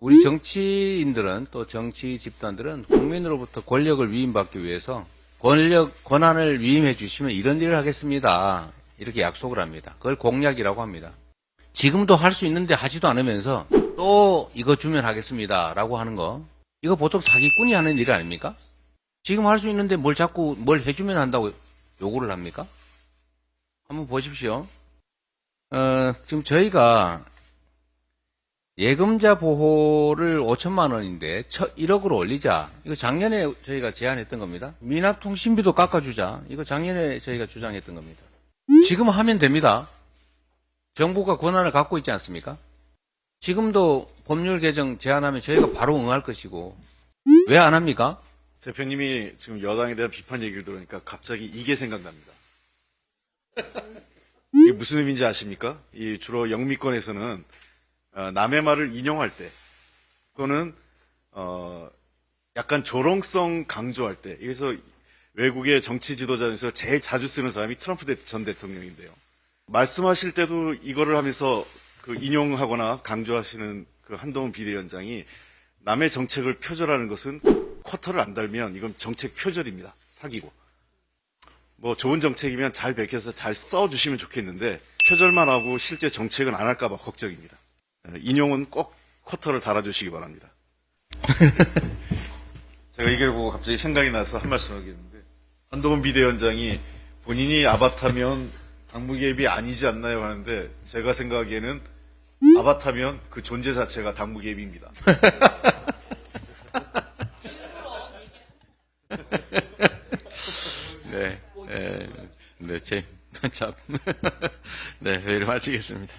우리 정치인들은 또 정치 집단들은 국민으로부터 권력을 위임받기 위해서 권력 권한을 위임해 주시면 이런 일을 하겠습니다. 이렇게 약속을 합니다. 그걸 공약이라고 합니다. 지금도 할 수 있는데 하지도 않으면서 또 이거 주면 하겠습니다라고 하는 거 이거 보통 사기꾼이 하는 일 아닙니까? 지금 할 수 있는데 뭘 자꾸 뭘 해주면 한다고 요구를 합니까? 한번 보십시오. 어, 지금 저희가 예금자 보호를 5천만 원인데 1억으로 올리자. 이거 작년에 저희가 제안했던 겁니다. 미납 통신비도 깎아주자. 이거 작년에 저희가 주장했던 겁니다. 지금 하면 됩니다. 정부가 권한을 갖고 있지 않습니까? 지금도 법률 개정 제안하면 저희가 바로 응할 것이고 왜 안 합니까? 대표님이 지금 여당에 대한 비판 얘기를 들으니까 갑자기 이게 생각납니다. 이게 무슨 의미인지 아십니까? 이 주로 영미권에서는 어, 남의 말을 인용할 때 또는 어, 약간 조롱성 강조할 때 그래서 외국의 정치 지도자 중에서 제일 자주 쓰는 사람이 트럼프 대- 전 대통령인데요. 말씀하실 때도 이거를 하면서 그 인용하거나 강조하시는 그 한동훈 비대위원장이 남의 정책을 표절하는 것은 쿼터를 안 달면 이건 정책 표절입니다. 사기고. 뭐 좋은 정책이면 잘 밝혀서 잘 써주시면 좋겠는데 표절만 하고 실제 정책은 안 할까봐 걱정입니다. 에, 인용은 꼭 쿼터를 달아주시기 바랍니다. 제가 이걸 보고 갑자기 생각이 나서 한 말씀 하겠는데 한동훈 비대위원장이 본인이 아바타면 당무개입이 아니지 않나요 하는데 제가 생각하기에는 아바타면 그 존재 자체가 당무개입입니다. 네, 에, 네, 제, 참, 네, 회의를 마치겠습니다.